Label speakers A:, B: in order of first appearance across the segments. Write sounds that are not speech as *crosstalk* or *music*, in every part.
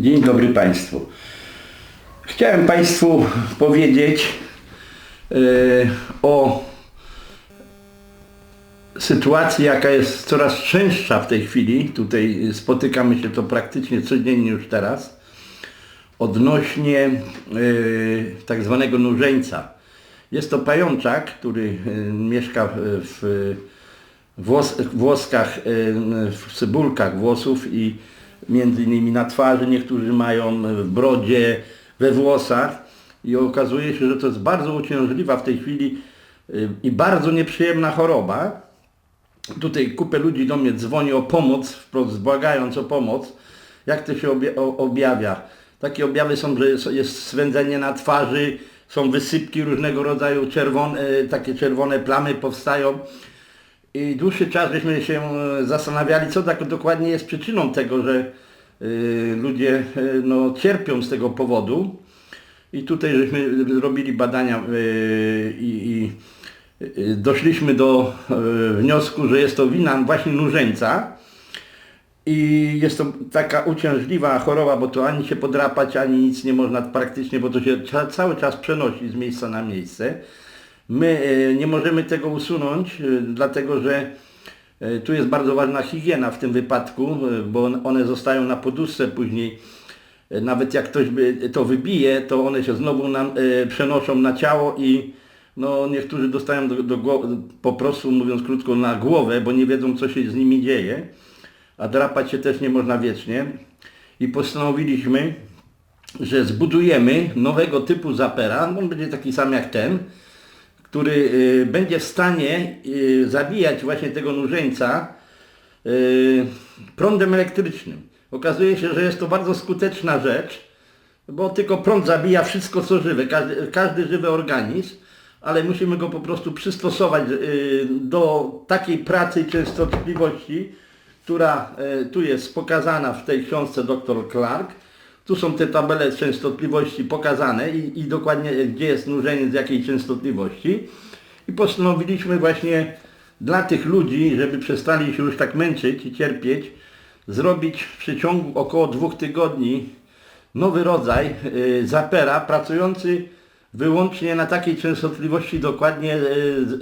A: Dzień dobry Państwu. Chciałem Państwu powiedzieć e, o sytuacji, jaka jest coraz częstsza w tej chwili. Tutaj spotykamy się to praktycznie codziennie już teraz. Odnośnie e, tak zwanego nużeńca. Jest to pajączak, który e, mieszka w włos, włoskach, w cybulkach włosów i między innymi na twarzy niektórzy mają, w brodzie, we włosach i okazuje się, że to jest bardzo uciążliwa w tej chwili e, i bardzo nieprzyjemna choroba. Tutaj kupę ludzi do mnie dzwoni o pomoc, wprost błagając o pomoc. Jak to się objawia? Takie objawy są, że jest, swędzenie na twarzy, są wysypki różnego rodzaju, czerwone, e, takie czerwone plamy powstają. I dłuższy czas żeśmy się e, zastanawiali, co tak dokładnie jest przyczyną tego, że y, ludzie y, no, cierpią z tego powodu. I tutaj żeśmy robili badania i, y, doszliśmy do wniosku, że jest to wina właśnie nużeńca. I jest to taka uciążliwa choroba, bo to ani się podrapać, ani nic nie można praktycznie, bo to się ca- cały czas przenosi z miejsca na miejsce. My e, nie możemy tego usunąć, e, dlatego że e, tu jest bardzo ważna higiena w tym wypadku, bo on- one zostają na poduszce później. Nawet jak ktoś to wybije, to one się znowu nam przenoszą na ciało i no, niektórzy dostają do, do po prostu mówiąc krótko, na głowę, bo nie wiedzą co się z nimi dzieje. A drapać się też nie można wiecznie. I postanowiliśmy, że zbudujemy nowego typu zapera, on będzie taki sam jak ten, który y, będzie w stanie y, zabijać właśnie tego nużeńca y, prądem elektrycznym. Okazuje się, że jest to bardzo skuteczna rzecz, bo tylko prąd zabija wszystko co żywe, każdy, każdy żywy organizm, ale musimy go po prostu przystosować do takiej pracy i częstotliwości, która tu jest pokazana w tej książce dr Clark. Tu są te tabele częstotliwości pokazane i, i dokładnie gdzie jest nużenie z jakiej częstotliwości. I postanowiliśmy właśnie dla tych ludzi, żeby przestali się już tak męczyć i cierpieć, zrobić w przeciągu około dwóch tygodni nowy rodzaj y, zapera pracujący wyłącznie na takiej częstotliwości dokładnie y,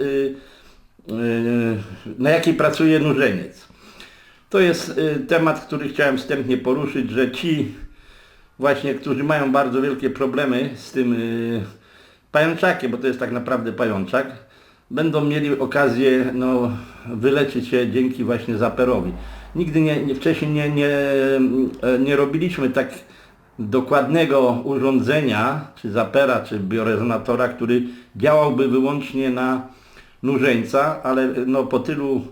A: y, y, na jakiej pracuje nużeniec. To jest y, temat, który chciałem wstępnie poruszyć, że ci właśnie, którzy mają bardzo wielkie problemy z tym y, pajączakiem, bo to jest tak naprawdę pajączak, będą mieli okazję no, wyleczyć się dzięki właśnie zaperowi. Nigdy nie, nie, wcześniej nie, nie, e, nie robiliśmy tak dokładnego urządzenia, czy zapera, czy biorezonatora, który działałby wyłącznie na nużeńca, ale no, po tylu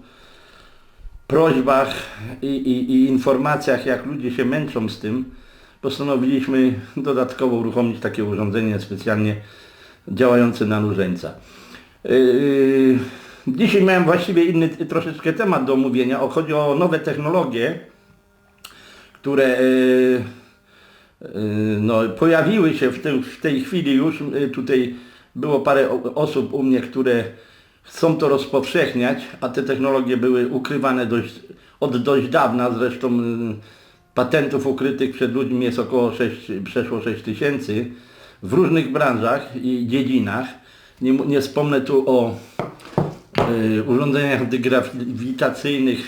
A: prośbach i, i, i informacjach, jak ludzie się męczą z tym, postanowiliśmy dodatkowo uruchomić takie urządzenie specjalnie działające na nużeńca. Yy, Dzisiaj miałem właściwie inny troszeczkę temat do omówienia. Chodzi o nowe technologie, które yy, yy, no, pojawiły się w, w tej chwili już. Yy, Tutaj było parę osób u mnie, które chcą to rozpowszechniać, a te technologie były ukrywane dość, od dość dawna. Zresztą yy, patentów ukrytych przed ludźmi jest około 6, przeszło 6 tysięcy w różnych branżach i dziedzinach. Nie, nie wspomnę tu o y, urządzeniach dygrawitacyjnych,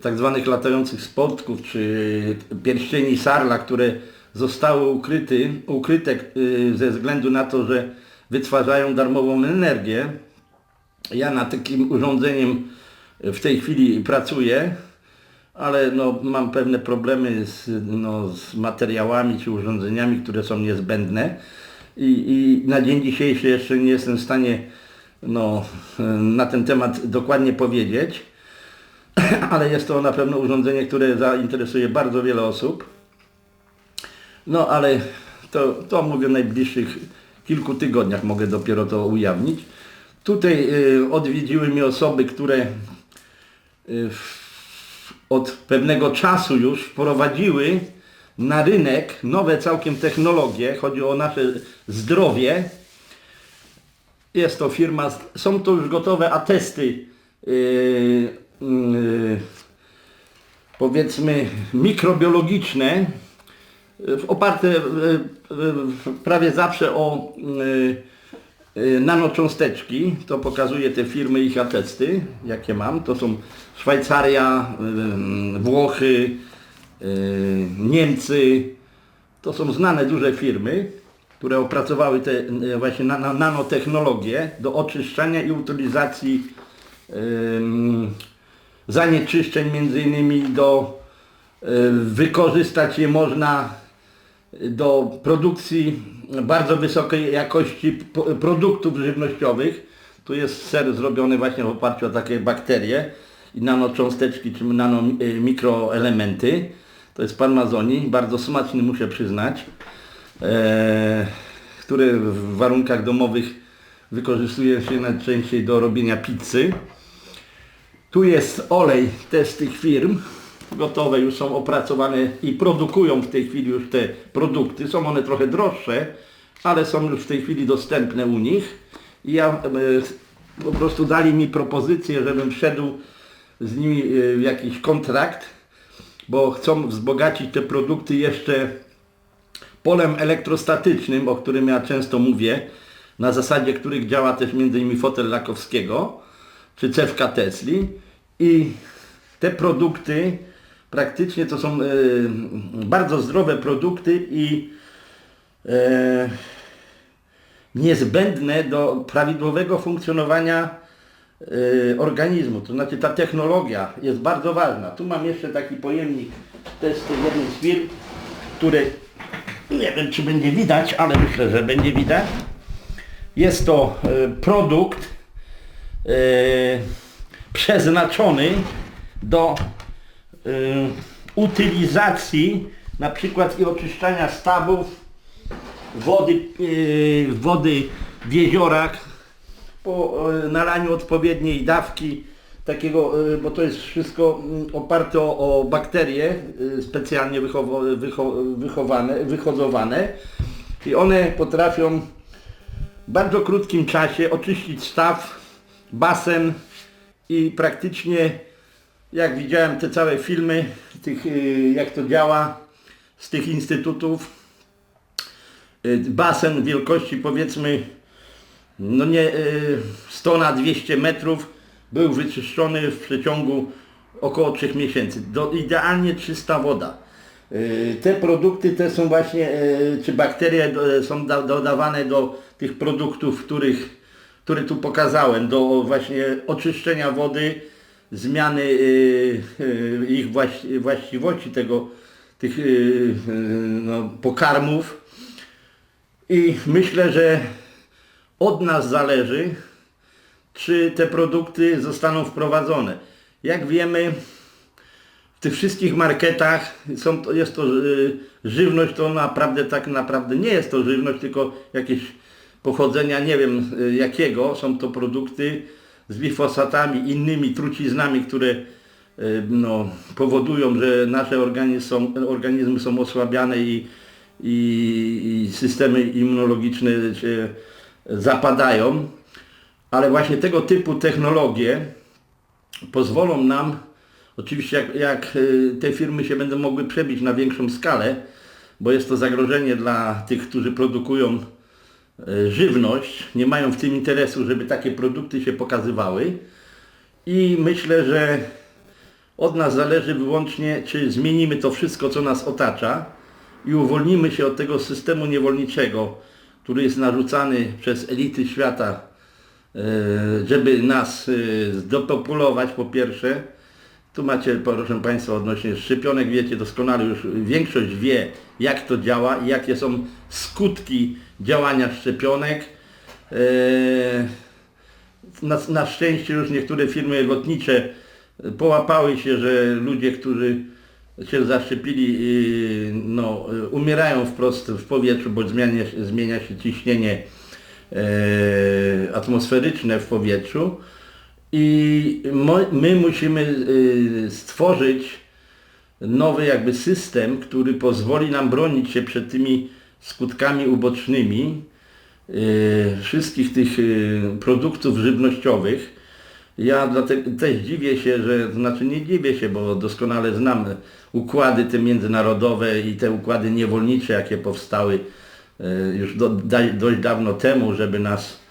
A: tak zwanych latających spotków, czy pierścieni Sarla, które zostały ukryty, ukryte y, ze względu na to, że wytwarzają darmową energię. Ja nad takim urządzeniem w tej chwili pracuję, ale no, mam pewne problemy z, no, z materiałami czy urządzeniami, które są niezbędne i, i na dzień dzisiejszy jeszcze nie jestem w stanie no, na ten temat dokładnie powiedzieć, *clears throat* ale jest to na pewno urządzenie, które zainteresuje bardzo wiele osób. No ale to, to mówię w najbliższych kilku tygodniach mogę dopiero to ujawnić. Tutaj y, odwiedziły mnie osoby, które y, od pewnego czasu już wprowadziły na rynek nowe całkiem technologie. Chodzi o nasze zdrowie. Jest to firma, są to już gotowe atesty yy, yy, powiedzmy mikrobiologiczne w- oparte e, e, prawie zawsze o nanocząsteczki. To pokazuje te firmy ich atesty, jakie mam. To są Szwajcaria, e, Włochy, e, Niemcy. To są znane duże firmy, które opracowały te właśnie na, na, nanotechnologie do oczyszczania i utylizacji zanieczyszczeń, między innymi do wykorzystać je można do produkcji bardzo wysokiej jakości produktów żywnościowych. Tu jest ser zrobiony właśnie w oparciu o takie bakterie i nanocząsteczki czy nanomikroelementy. To jest parmazoni, bardzo smaczny muszę przyznać, e, który w warunkach domowych wykorzystuje się najczęściej do robienia pizzy. Tu jest olej też z tych firm. Gotowe już są opracowane i produkują w tej chwili już te produkty. Są one trochę droższe, ale są już w tej chwili dostępne u nich. I ja e, po prostu dali mi propozycję, żebym wszedł z nimi e, w jakiś kontrakt, bo chcą wzbogacić te produkty jeszcze polem elektrostatycznym, o którym ja często mówię, na zasadzie których działa też m.in. fotel Lakowskiego czy cewka Tesli i te produkty praktycznie to są e, bardzo zdrowe produkty i e, niezbędne do prawidłowego funkcjonowania e, organizmu. To znaczy ta technologia jest bardzo ważna. Tu mam jeszcze taki pojemnik też z jednej z firm, który nie wiem czy będzie widać, ale myślę, że będzie widać. Jest to produkt przeznaczony do utylizacji na przykład i oczyszczania stawów, wody, e, wody w jeziorach po e, nalaniu odpowiedniej dawki takiego, bo to jest wszystko oparte o, o bakterie specjalnie wychowo, wycho, wychowane, wyhodowane i one potrafią w bardzo krótkim czasie oczyścić staw, basen i praktycznie jak widziałem te całe filmy, tych, y, jak to działa z tych instytutów, y, basen wielkości powiedzmy no nie y, 100 na 200 metrów był wyczyszczony w przeciągu około 3 miesięcy. Do, idealnie czysta woda. Y, Te produkty te są właśnie, y, czy bakterie są da- dodawane do tych produktów, których, które tu pokazałem, do właśnie oczyszczenia wody, zmiany y, y, ich właści- właściwości tego, tych y, no, pokarmów. I myślę, że od nas zależy, czy te produkty zostaną wprowadzone. Jak wiemy, w tych wszystkich marketach są, to- jest to żywność, to naprawdę tak naprawdę nie jest to żywność, tylko jakieś pochodzenia, nie wiem jakiego, są to produkty z glifosatami, innymi truciznami, które y, no, powodują, że nasze organizmy są, organizmy są osłabiane i, i, i systemy immunologiczne się zapadają. Ale właśnie tego typu technologie pozwolą nam, oczywiście jak, jak y, te firmy się będą mogły przebić na większą skalę, bo jest to zagrożenie dla tych, którzy produkują żywność, nie mają w tym interesu, żeby takie produkty się pokazywały i myślę, że od nas zależy wyłącznie, czy zmienimy to wszystko, co nas otacza i uwolnimy się od tego systemu niewolniczego, który jest narzucany przez elity świata, e, żeby nas e, zdepopulować po pierwsze. Tu macie, proszę Państwa, odnośnie szczepionek, wiecie doskonale już, większość wie, jak to działa i jakie są skutki działania szczepionek. E, na, na szczęście już niektóre firmy lotnicze połapały się, że ludzie, którzy się zaszczepili, yy, no, umierają wprost w powietrzu, bo zmienia, zmienia się ciśnienie e, atmosferyczne w powietrzu i my musimy yy, stworzyć nowy jakby system, który pozwoli nam bronić się przed tymi skutkami ubocznymi yy, wszystkich tych yy, produktów żywnościowych, Ja też dziwię się, że, znaczy nie dziwię się, bo doskonale znam układy te międzynarodowe i te układy niewolnicze, jakie powstały już do, dość dawno temu, żeby nas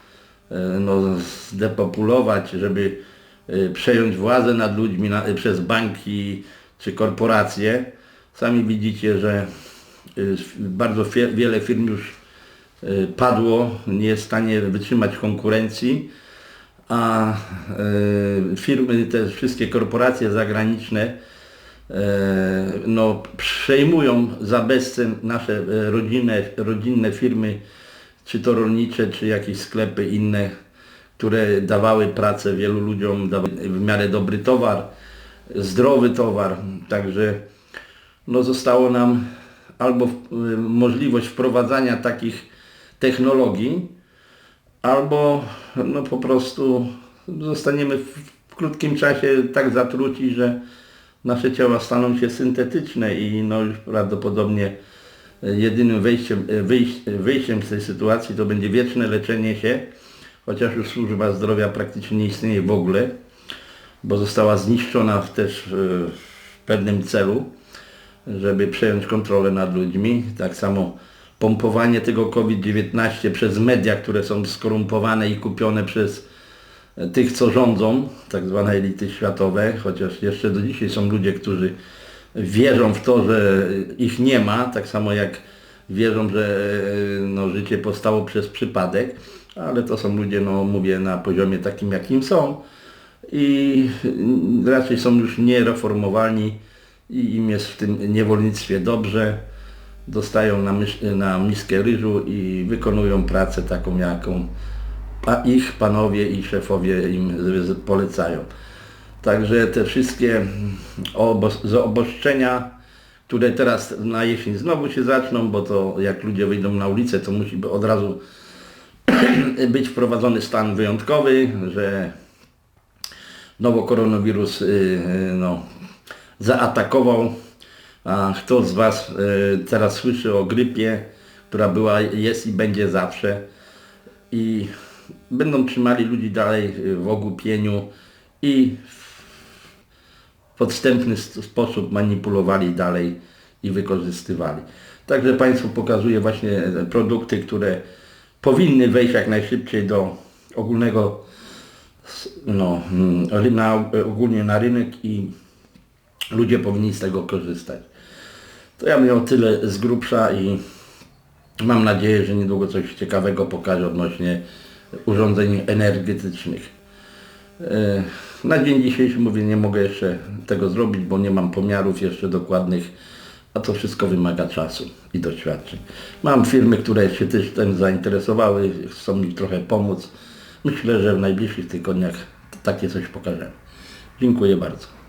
A: no, zdepopulować, żeby e, przejąć władzę nad ludźmi na, przez banki czy korporacje. Sami widzicie, że y, bardzo wiele firm już padło, nie jest w stanie wytrzymać konkurencji, a firmy, te wszystkie korporacje zagraniczne e, no, przejmują za bezcen nasze e, rodzinne, rodzinne firmy, czy to rolnicze, czy jakieś sklepy inne, które dawały pracę wielu ludziom, w miarę dobry towar, zdrowy towar. Także no, zostało nam albo y, możliwość wprowadzania takich technologii, albo no, po prostu zostaniemy w, krótkim czasie tak zatruci, że nasze ciała staną się syntetyczne i no, już prawdopodobnie jedynym wejściem, y, wyjś, wyjściem z tej sytuacji to będzie wieczne leczenie się, chociaż już służba zdrowia praktycznie nie istnieje w ogóle, bo została zniszczona w też y, w pewnym celu, żeby przejąć kontrolę nad ludźmi. Tak samo pompowanie tego COVID-19 przez media, które są skorumpowane i kupione przez e, tych, co rządzą, tak zwane elity światowe, chociaż jeszcze do dzisiaj są ludzie, którzy wierzą w to, że ich nie ma, tak samo jak wierzą, że e, no, życie powstało przez przypadek, ale to są ludzie, no mówię, na poziomie takim, jakim są i raczej są już niereformowalni i im jest w tym niewolnictwie dobrze. Dostają na, na miskę ryżu i wykonują pracę taką, jaką a ich panowie i szefowie im polecają. Także te wszystkie obo- zaoboszczenia, które teraz na jesień znowu się zaczną, bo to jak ludzie wyjdą na ulicę, to musi od razu *clears throat* być wprowadzony stan wyjątkowy, że nowo koronawirus y, y, no, zaatakował. A kto z Was y, teraz słyszy o grypie, która była, jest i będzie zawsze i będą trzymali ludzi dalej w ogłupieniu i w podstępny sposób manipulowali dalej i wykorzystywali. Także Państwu pokazuję właśnie produkty, które powinny wejść jak najszybciej do ogólnego no, mm, na, ogólnie na rynek i ludzie powinni z tego korzystać. To ja miał tyle z grubsza i mam nadzieję, że niedługo coś ciekawego pokażę odnośnie urządzeń energetycznych. E, Na dzień dzisiejszy mówię, nie mogę jeszcze tego zrobić, bo nie mam pomiarów jeszcze dokładnych, a to wszystko wymaga czasu i doświadczeń. Mam firmy, które się też tym zainteresowały, chcą mi trochę pomóc. Myślę, że w najbliższych tygodniach takie coś pokażemy. Dziękuję bardzo.